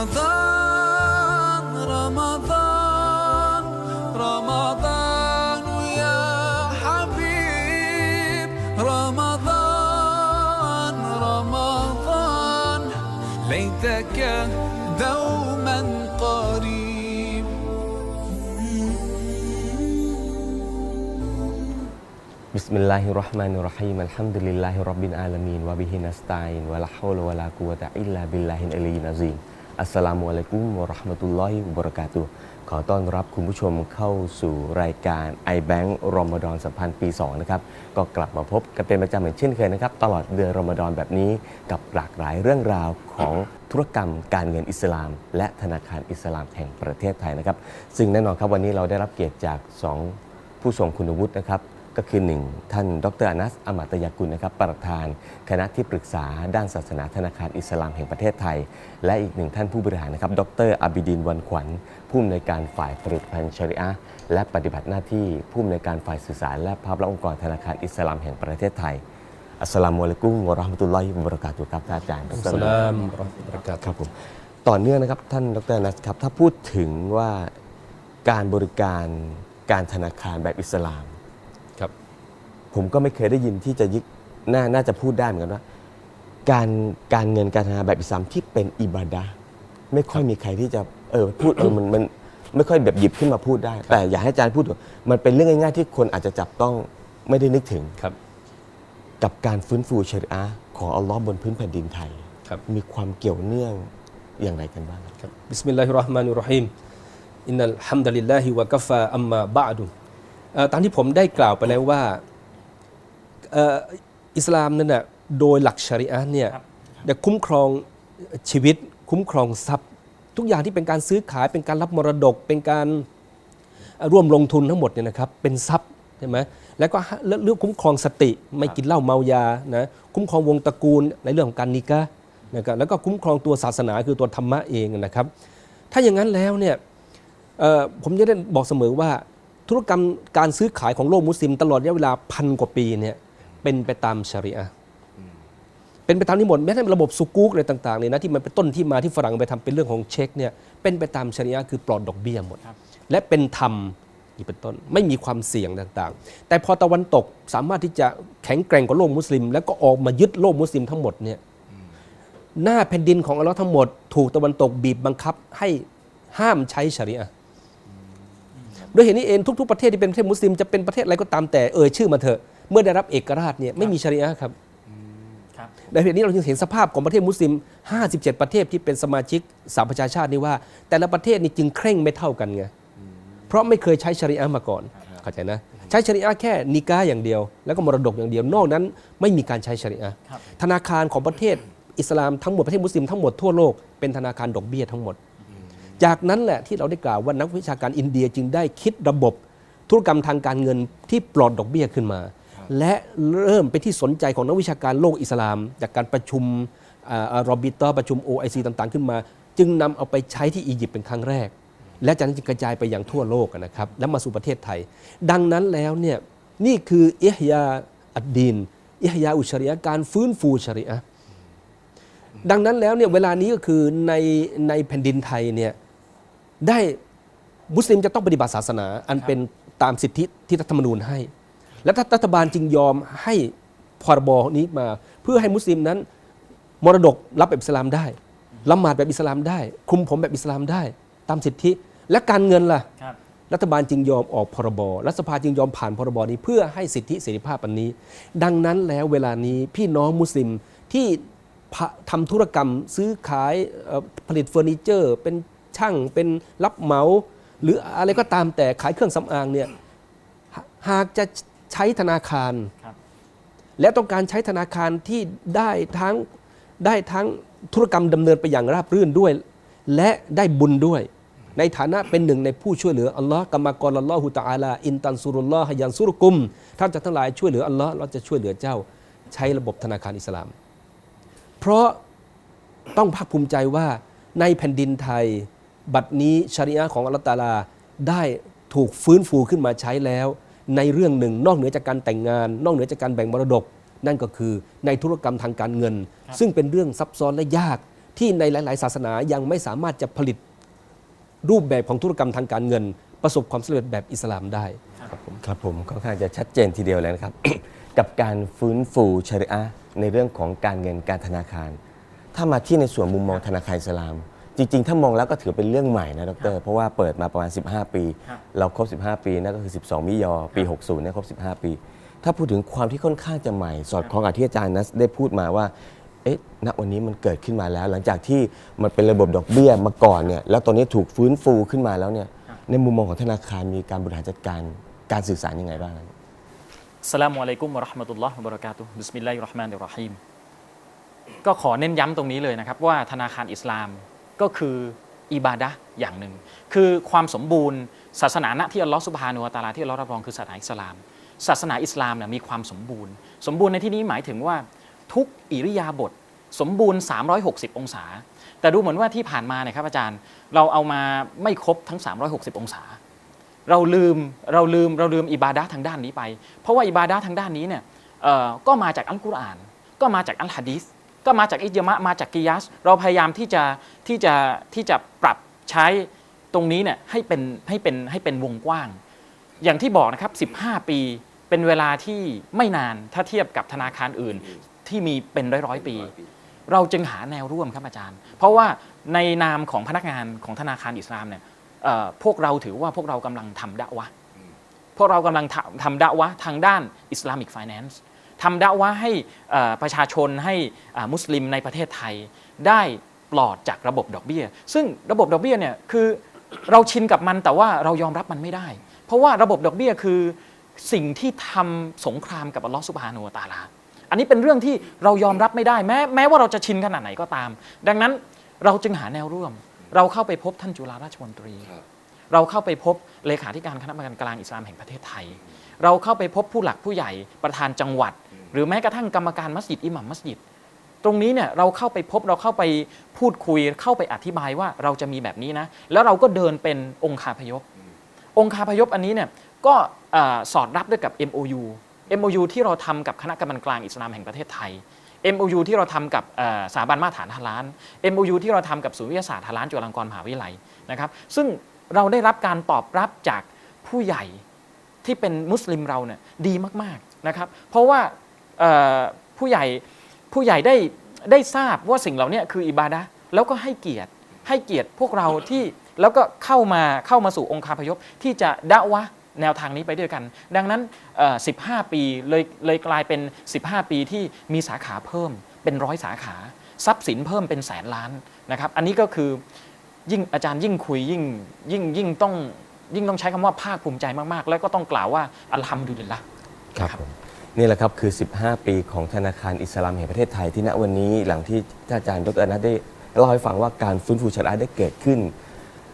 رمضان رمضان رمضان يا حبيب. رمضان رمضان ليتك دوما قريب. بسم الله الرحمن الرحيم. الحمد لله رب العالمين وبه نستعين ولا حول ولا قوة إلا بالله العلي العظيم. อัสสลามุอะลัยกุมวะราะห์มะตุลลอฮิวะบะเราะกาตุขอต้อนรับคุณผู้ชมเข้าสู่รายการ iBank รอมฎอนสัมพันธ์ปี 2 นะครับ ก็กลับมาพบกันเป็นประจำเหมือนเช่นเคยนะครับ ตลอดเดือนรอมฎอนแบบนี้กับหลากหลายเรื่องราวของธุรกรรมการเงินอิสลาม และธนาคารอิสลามแห่งประเทศไทยนะครับ ซึ่งแน่นอนครับวันนี้เราได้รับเกียรติจาก 2 ผู้ทรงคุณวุฒินะครับ ก็คือ 1 ท่านดรอนัสอมาตยากุลนะครับประธาน คณะที่ปรึกษาด้านศาสนาธนาคารอิสลามแห่งประเทศไทย และอีกหนึ่งท่านผู้บริหารนะครับ ดรอาบิดินวันขวัญ ผู้อำนวยการฝ่ายผลิตภัณฑ์ชริอะและปฏิบัติหน้าที่ผู้อำนวยการฝ่ายสื่อสาร และภาพลักษณ์องค์กรธนาคารอิสลามแห่งประเทศไทยอัสสลามุอะลัยกุมวะราะห์มะตุลลอฮิวะบะเราะกาตุฮ์ครับท่านอาจารย์ดรสลามรอฮ์มะตุลลอฮิวะบะเราะกาตุฮ์ครับผมต่อเนื่องนะครับท่านดรนัสครับถ้าพูดถึงว่าการบริการการธนาคารแบบอิสลาม ผมก็ไม่เคยได้ยินที่จะยึดน่าน่าจะพูดได้เหมือนกันว่า การการเงินการธนาคารแบบอิสลามที่เป็นอิบาดะห์ไม่ค่อยมีใครที่จะเออพูดเออมันมันไม่ค่อยแบบหยิบขึ้นมาพูดได้ แต่อยากให้อาจารย์พูดถึงมันเป็นเรื่องง่ายๆที่คนอาจจะจับต้องไม่ได้นึกถึง ครับ กับการฟื้นฟูชริอะห์ของอัลลอฮ์บนพื้นแผ่นดินไทย ครับ มีความเกี่ยวเนื่องอย่างไรกันบ้างครับ ครับบิสมิลลาฮิรเราะห์มานิรเราะฮีมอินนัลฮัมดุลิลลาฮิวะกัฟฟาอัมมาบะอดุเอ่อตามที่ผมได้กล่าวไปแล้วว่า เอ่ออิสลามนั่นน่ะโดยหลักชริอะห์เนี่ยจะคุ้มครองชีวิต คุ้มครองทรัพย์ ทุกอย่างที่เป็นการซื้อขายเป็นการรับมรดกเป็นการเอ่อร่วมลงทุนทั้งหมดเนี่ยนะครับเป็นทรัพย์ใช่ไหมแล้วก็เรื่องคุ้มครองสติ ไม่กินเหล้าเมายานะคุ้มครองวงตระกูลในเรื่องของการนิกะห์นะครับแล้วก็คุ้มครองตัวศาสนาคือตัวธรรมะเองนะครับ ถ้าอย่างนั้นแล้วเนี่ยเอ่อผมจะได้บอกเสมอว่าธุรกรรมการซื้อขายของโลกมุสลิมตลอดระยะเวลาพันกว่าปีเนี่ย เป็นไปตามชริอะเป็นไปตามนี้หมดแม้แต่ระบบสุกุกอะไรต่างๆเนี่ยนะที่มันเป็นต้นที่มาที่ฝรั่งไปทำเป็นเรื่องของเช็คเนี่ยเป็นไปตามชริอะคือปลอดดอกเบี้ยหมด และเป็นธรรมนี่เป็นต้นไม่มีความเสี่ยงต่างๆ แต่พอตะวันตกสามารถที่จะแข็งแกร่งกว่าโลกมุสลิม แล้วก็ออกมายึดโลกมุสลิมทั้งหมดเนี่ยหน้าแผ่นดินของอัลลอฮ์ทั้งหมด ถูกตะวันตกบีบบังคับให้ห้ามใช้ชริอะด้วยเหตุนี้เองทุก ๆ ประเทศที่เป็นประเทศมุสลิมจะเป็นประเทศอะไรก็ตามแต่เอ่ยชื่อมาเถอะ เมื่อได้รับเอกราชเนี่ยไม่มีชริอะห์ครับครับ ในเหตุนี้เราจึงเห็นสภาพของประเทศมุสลิม 57 ประเทศที่เป็นสมาชิกสหประชาชาตินี่ว่า แต่ละประเทศนี่จึงเคร่งไม่เท่ากันไงเพราะไม่เคยใช้ชริอะห์มาก่อนเข้าใจนะใช้ชริอะห์แค่นิกาอย่างเดียว แล้วก็มรดกอย่างเดียวนอกนั้น ไม่มีการใช้ชริอะห์ครับธนาคารของประเทศอิสลามทั้งหมดประเทศมุสลิมทั้งหมดทั่วโลกเป็นธนาคารดอกเบี้ยทั้งหมด จากนั้นแหละที่เราได้กล่าวว่านักวิชาการอินเดียจึงได้คิดระบบธุรกรรมทางการเงินที่ปลอดดอกเบี้ยขึ้นมา และเริ่มเป็นที่สนใจของนักวิชาการโลกอิสลาม จากการประชุมอรอบิตอประชุม OIC ต่างๆ ขึ้นมา จึงนำเอาไปใช้ที่อียิปต์เป็นครั้งแรก และจากนั้นจึงกระจายไปอย่างทั่วโลกนะครับและมาสู่ประเทศไทย ดังนั้นแล้วเนี่ยนี่คืออิฮยาอัดดีนอิฮยาอุชริยะการฟื้นฟูชริอะดังนั้นแล้วเนี่ยเวลานี้ก็คือในในแผ่นดินไทยเนี่ยได้มุสลิมจะต้องปฏิบัติศาสนา อันเป็นตามสิทธิที่รัฐธรรมนูญให้ และรัฐบาลจึงยอมให้พรบนี้มา เพื่อให้มุสลิมนั้น มรดกรับแบบอิสลามได้ละหมาดแบบอิสลามได้ คุมผมแบบอิสลามได้ ตามสิทธิ และการเงินล่ะครับรัฐบาลจึงยอมออกพรบรัฐสภาจึงยอมผ่านพรบนี้เพื่อให้สิทธิเสรีภาพอันนี้ ดังนั้นแล้วเวลานี้พี่น้องมุสลิมที่พะทำธุรกรรมซื้อขายเอ่อผลิตเฟอร์นิเจอร์ เป็นช่างเป็นรับเหมา หรืออะไรก็ตามแต่ขายเครื่องสำอางเนี่ยหาหากจะ ใช้ธนาคารครับและต้องการใช้ธนาคารที่ได้ทั้งได้ทั้งธุรกรรมดำเนินไปอย่างราบรื่นด้วย และได้บุญด้วย ในฐานะเป็นหนึ่งในผู้ช่วยเหลืออัลลอฮ์กรรมกรอัลลอฮุตะอาลาอินตันซุรุลลอฮ์ฮยันซุรุกุมท่านจะทั้งหลายช่วยเหลืออัลลอฮ์เราจะช่วยเหลือเจ้า ใช้ระบบธนาคารอิสลาม เพราะต้องภาคภูมิใจว่าในแผ่นดินไทย บัดนี้ชริอะห์ของอัลลอฮ์ตะอาลาได้ถูกฟื้นฟูขึ้นมาใช้แล้ว ในเรื่องหนึ่ง นอกเหนือจากการแต่งงาน นอกเหนือจากการแบ่งมรดก นั่นก็คือในธุรกรรมทางการเงิน ซึ่งเป็นเรื่องซับซ้อนและยากที่ในหลาย ๆ ศาสนายังไม่สามารถจะผลิตรูปแบบของธุรกรรมทางการเงิน ประสบความสำเร็จแบบอิสลามได้ครับผมครับผมค่อนข้างจะชัดเจนทีเดียวเลยนะครับ กับการฟื้นฟูชริอะห์ในเรื่องของการเงินการธนาคาร ถ้ามาที่ในส่วนมุมมองธนาคารอิสลาม จริง ๆ ถ้ามองแล้วก็ถือเป็นเรื่องใหม่นะดร เพราะว่าเปิดมาประมาณ 15 ปี ครับ เราครบ 15 ปีนั่นก็คือ 12 มิยอปี 60เนี่ยครบ 15 ปี ถ้าพูดถึงความที่ค่อนข้างจะใหม่ สอดคล้องกับที่อาจารย์นัสได้พูดมาว่า เอ๊ะ ณ วันนี้มันเกิดขึ้นมาแล้ว หลังจากที่มันเป็นระบบดอกเบี้ยมาก่อนเนี่ย แล้วตอนนี้ถูกฟื้นฟูขึ้นมาแล้วเนี่ย ในมุมมองของธนาคารมีการบริหารจัดการการสื่อสารยังไงบ้างอัสสลามุอะลัยกุมวะเราะห์มะตุลลอฮ์วะบะเราะกาตุฮ์บิสมิลลาฮิรเราะห์มานิรเราะฮีมก็ขอเน้นย้ำตรงนี้เลยนะครับว่าธนาคารอิสลาม ก็คืออิบาดะอย่างหนึ่ง คือความสมบูรณ์ ศาสนาณที่อัลลอฮ์สุบฮานุวะตาลาที่อัลลอฮ์รับรองคือศาสนาอิสลาม ศาสนาอิสลามเนี่ยมีความสมบูรณ์ สมบูรณ์ในที่นี้หมายถึงว่าทุกอิริยาบถสมบูรณ์ 360 องศา แต่ดูเหมือนว่าที่ผ่านมาเนี่ยครับอาจารย์เราเอามาไม่ครบทั้ง 360 องศา เราลืมเราลืมเราลืมอิบาดะทางด้านนี้ไป เพราะว่าอิบาดะทางด้านนี้เนี่ยก็มาจากอัลกุรอาน ก็มาจากอัลฮะดีษ ก็มาจากอิจมะมาจากกิยาสเราพยายามที่จะที่จะที่จะปรับใช้ตรงนี้เนี่ยให้เป็นให้เป็นให้เป็นวงกว้าง อย่างที่บอกนะครับ 15 ปีเป็นเวลาที่ไม่นานถ้าเทียบกับธนาคารอื่นที่มีเป็นร้อยร้อยปี เราจึงหาแนวร่วมครับอาจารย์ เพราะว่าในนามของพนักงานของธนาคารอิสลามเนี่ยพวกเราถือว่าพวกเรากำลังทำดะวะพวกเรากำลังทำทำดะวะทางด้านอิสลามิกไฟแนนซ์ ทำดะวะห์ให้เอ่อประชาชนให้อ่ามุสลิมในประเทศไทย ได้ปลอดจากระบบดอกเบี้ย ซึ่งระบบดอกเบี้ยเนี่ยคือเราชินกับมันแต่ว่าเรายอมรับมันไม่ได้ เพราะว่าระบบดอกเบี้ยคือสิ่งที่ทำสงครามกับอัลลอฮฺสุบฮานุวะตะอาลา อันนี้เป็นเรื่องที่เรายอมรับไม่ได้แม้แม้ว่าเราจะชินขนาดไหนก็ตาม ดังนั้นเราจึงหาแนวร่วม เราเข้าไปพบท่านจุฬาราชมนตรี เราเข้าไปพบเลขาธิการคณะกรรมการกลางอิสลามแห่งประเทศไทย เราเข้าไปพบผู้หลักผู้ใหญ่ประธานจังหวัด หรือแม้กระทั่งกรรมการมัสยิดอิหมัมมัสยิดตรงนี้เนี่ยเราเข้าไปพบเราเข้าไปพูดคุยเข้าไปอธิบายว่าเราจะมีแบบนี้นะ แล้วเราก็เดินเป็นองค์คาพยพ องค์คาพยพอันนี้เนี่ยก็สอดรับด้วยกับ MOU MOU ที่เราทำกับคณะกรรมการกลางอิสลามแห่งประเทศไทย MOU ที่เราทำกับสถาบันมาตรฐานฮาลาน MOU ที่เราทำกับศูนย์วิทยาศาสตร์ฮาลานจุฬาลงกรณ์มหาวิทยาลัยนะครับ ซึ่งเราได้รับการตอบรับจากผู้ใหญ่ที่เป็นมุสลิมเราเนี่ยดีมากๆนะครับ เพราะว่า ผู้ใหญ่ผู้ใหญ่ได้ได้ทราบว่าสิ่งเหล่านี้คืออิบาดะห์แล้วก็ให้เกียรติให้เกียรติพวกเราที่แล้วก็เข้ามาเข้ามาสู่องค์คาพยพที่จะดะวะห์แนวทางนี้ไปด้วยกัน ดังนั้นเอ่อ15 ปีเลยเลยกลายเป็น 15 ปีที่มีสาขาเพิ่มเป็นร้อยสาขา ทรัพย์สินเพิ่มเป็นแสนล้านนะครับอันนี้ก็คือยิ่งอาจารย์ยิ่งคุยยิ่งยิ่งยิ่งต้องยิ่งต้องใช้คำว่าภาคภูมิใจมาก ๆ แล้วก็ต้องกล่าวว่าอัลฮัมดุลิลละครับผม นี่แหละครับคือ 15 ปีของธนาคารอิสลามแห่งประเทศไทยที่ณวันนี้หลังที่ท่านอาจารย์ดรอนัทได้เล่าให้ฟังว่าการฟื้นฟูชะอาได้เกิดขึ้น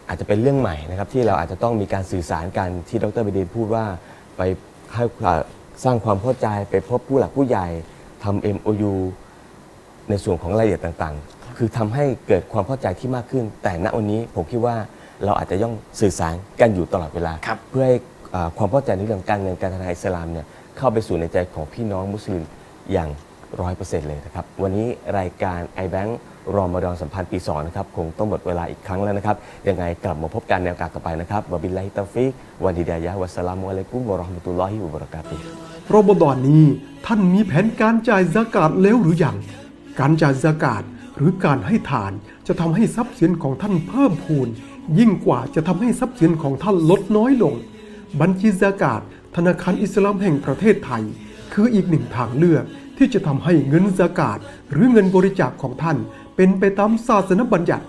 อาจจะเป็นเรื่องใหม่นะครับที่เราอาจจะต้องมีการสื่อสารกันที่ดรบิดีนพูดว่าไปให้สร้างความเข้าใจไปพบผู้หลักผู้ใหญ่ทำ MOU ในส่วนของรายละเอียดต่างๆ คือทำให้เกิดความเข้าใจที่มากขึ้น แต่ณวันนี้ผมคิดว่าเราอาจจะย่องสื่อสารกันอยู่ตลอดเวลาครับเพื่อให้อ่าความเข้าใจในเรื่องการเงินการธนาคารอิสลามเนี่ย เข้าไปสู่ในใจของพี่น้องมุสลิมอย่างร้อยเปอร์เซ็นต์เลยนะครับ วันนี้รายการ iBank รอมฎอนสัมพันธ์ปี2นะครับ คงต้องหมดเวลาอีกครั้งแล้วนะครับ ยังไงกลับมาพบกันในโอกาสต่อไปนะครับวะบิลลาฮิตาฟิกวันดีดายะฮ์วัสสลามุอะลัยกุมวะราะห์มะตุลลอฮิวะบะเราะกาตุฮ์รอมฎอนนี้ท่านมีแผนการจ่ายซากาตแล้วหรือยัง การจ่ายซากาตหรือการให้ทานจะทำให้ทรัพย์สินของท่านเพิ่มพูน ยิ่งกว่าจะทำให้ทรัพย์สินของท่านลดน้อยลง บัญชีซากาต ธนาคารอิสลามแห่งประเทศไทย คืออีกหนึ่งทางเลือกที่จะทำให้เงินซากาตหรือเงินบริจาคของท่านเป็นไปตามศาสนบัญญัติ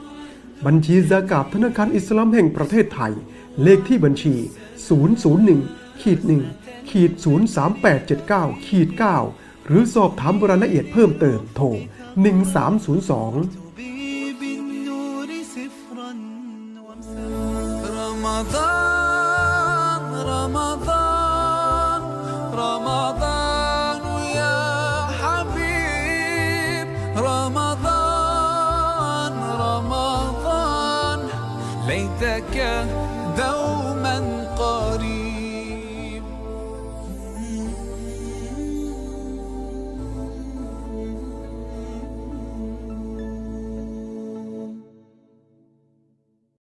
บัญชีซากาตธนาคารอิสลามแห่งประเทศไทย เลขที่บัญชี 001ขีด1ขีด03879ขีด9หรือสอบถามรายละเอียดเพิ่มเติมโทร1302 ليتك دوما